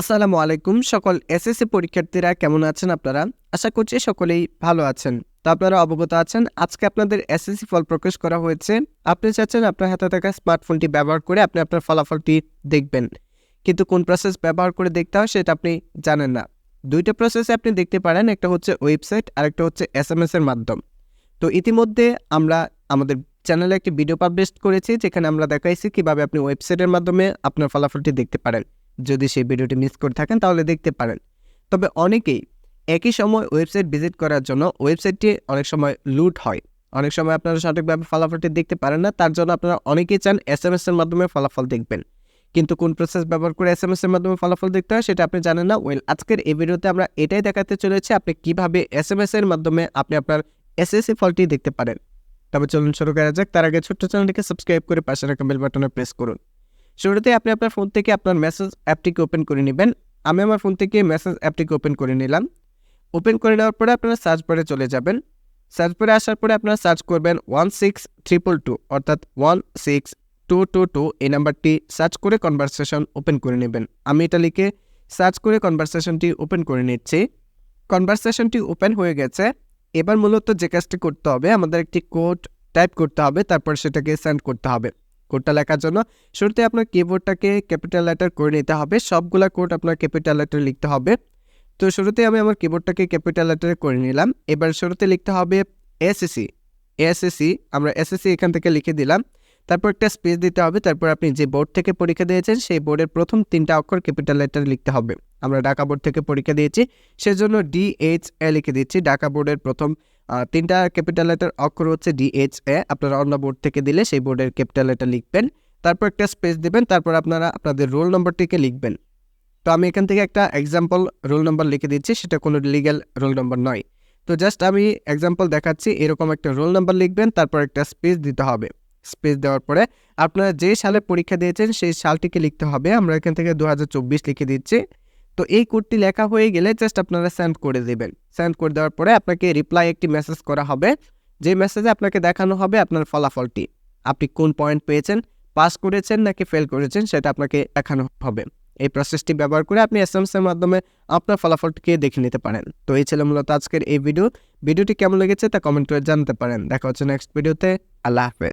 আসসালামু আলাইকুম। সকল এসএসসি পরীক্ষার্থীরা কেমন আছেন আপনারা? আশা করছি সকলেই ভালো আছেন। তো আপনারা অবগত আছেন, আজকে আপনাদের এসএসসি ফল প্রকাশ করা হয়েছে। আপনি চাচ্ছেন আপনার হাতে থাকা স্মার্টফোনটি ব্যবহার করে আপনি আপনার ফলাফলটি দেখবেন। কিন্তু কোন প্রসেস ব্যবহার করে দেখতে হয় সেটা আপনি জানেন না। দুইটা প্রসেসে আপনি দেখতে পারেন, একটা হচ্ছে ওয়েবসাইট আর একটা হচ্ছে এস এম এর মাধ্যম। তো ইতিমধ্যে আমরা আমাদের চ্যানেলে একটি ভিডিও পাবলিশ করেছি, যেখানে আমরা দেখাইছি কীভাবে আপনি ওয়েবসাইটের মাধ্যমে আপনার ফলাফলটি দেখতে পারেন। যদি সেই ভিডিওটি মিস করে থাকেন, তাহলে দেখতে পারেন। তবে অনেকেই একই সময় ওয়েবসাইট ভিজিট করার জন্য ওয়েবসাইটটি অনেক সময় লুট হয়। অনেক সময় আপনারা সঠিকভাবে ফলাফলটি দেখতে পারেন না, তার জন্য আপনারা অনেকেই চান এস এম এর মাধ্যমে ফলাফল দেখবেন। কিন্তু কোন প্রসেস ব্যবহার করে এস এম এর মাধ্যমে ফলাফল দেখতে হয়, সেটা আপনি জানেন না। ওয়েল আজকের এই ভিডিওতে আমরা এটাই দেখাতে চলেছি, আপনি কীভাবে এস এম এর মাধ্যমে আপনি আপনার এস এসএসসি ফলটি দেখতে পারেন। তবে চলুন শুরু করা যাক। তার আগে ছোট্ট চ্যানেলটিকে সাবস্ক্রাইব করে পাশে রাখা বেল বাটনে প্রেস করুন। শুরুতে আপনি আপনার ফোন থেকে আপনার মেসেজ অ্যাপটিকে ওপেন করে নেবেন। আমি আমার ফোন থেকে মেসেজ অ্যাপটিকে ওপেন করে নিলাম। ওপেন করে নেওয়ার পরে আপনারা সার্চ বারে চলে যাবেন। সার্চ বারে আসার পরে আপনারা সার্চ করবেন ওয়ান সিক্স ট্রিপল টু অর্থাৎ one six two two two এই নাম্বারটি সার্চ করে কনভারসেশন ওপেন করে নেবেন। আমি এটা লিখে সার্চ করে কনভারসেশনটি ওপেন করে নিচ্ছি। কনভারসেশনটি ওপেন হয়ে গেছে। এবার মূলত যে কাজটি করতে হবে, আমাদের একটি কোড টাইপ করতে হবে, তারপর সেটাকে সেন্ড করতে হবে। কোডটা লেখার জন্য। শুরুতে আপনার কিবোর্ডটাকে ক্যাপিটাল লেটার করে নিতে হবে। সবগুলা কোড আপনার ক্যাপিটাল লেটার লিখতে হবে। তো শুরুতে আমি আমার কিবোর্ডটাকে ক্যাপিটাল লেটারে করে নিলাম। এবার শুরুতে লিখতে হবে এসএসসি এসএসসি আমরা এসএসসি এখান থেকে লিখে দিলাম। তারপর একটা স্পেস দিতে হবে, তারপর আপনি যে বোর্ড থেকে পরীক্ষা দিয়েছেন, সেই বোর্ডের প্রথম তিনটা অক্ষর ক্যাপিটাল লেটার লিখতে হবে। আমরা ঢাকা বোর্ড থেকে পরীক্ষা দিয়েছি, সেজন্য ডি এইচ এ লিখে দিচ্ছি। ঢাকা বোর্ডের প্রথম তিনটা ক্যাপিটাল লেটার অক্ষর হচ্ছে ডিএইচ এ আপনারা অন্য বোর্ড থেকে দিলে সেই বোর্ডের ক্যাপিটাল লেটার লিখবেন। তারপর একটা স্পেস দেবেন, তারপর আপনারা আপনাদের রোল নম্বরটিকে লিখবেন। তো আমি এখান থেকে একটা এক্সাম্পল রোল নম্বর লিখে দিচ্ছি, সেটা কোনো লিগ্যাল রোল নম্বর নয়। তো জাস্ট আমি এক্সাম্পল দেখাচ্ছি, এরকম একটা রোল নাম্বার লিখবেন, তারপর একটা স্পেস দিতে হবে। স্পেস দেওয়ার পরে আপনারা যে সালে পরীক্ষা দিয়েছেন সেই সালটিকে লিখতে হবে। আমরা এখান থেকে দু হাজার চব্বিশ লিখে দিচ্ছি। তো এই কোডটি লেখা হয়ে গেলে জাস্ট আপনারা সেন্ড করে দেবেন। সেন্ড করে দেওয়ার পরে আপনাকে রিপ্লাই একটি মেসেজ করা হবে। যে মেসেজে আপনাকে দেখানো হবে আপনার ফলাফলটি। আপনি কোন পয়েন্ট পেয়েছেন পাস করেছেন নাকি ফেল করেছেন সেটা আপনাকে দেখানো হবে। এই প্রসেসটি ব্যবহার করে আপনি এস এর মাধ্যমে আপনার ফলাফলটিকে দেখে নিতে পারেন। তো এই ছিল মূলত আজকের এই ভিডিও ভিডিওটি কেমন লেগেছে তা কমেন্ট করে জানতে পারেন। দেখা হচ্ছে নেক্সট ভিডিওতে আল্লাহ হাফেজ।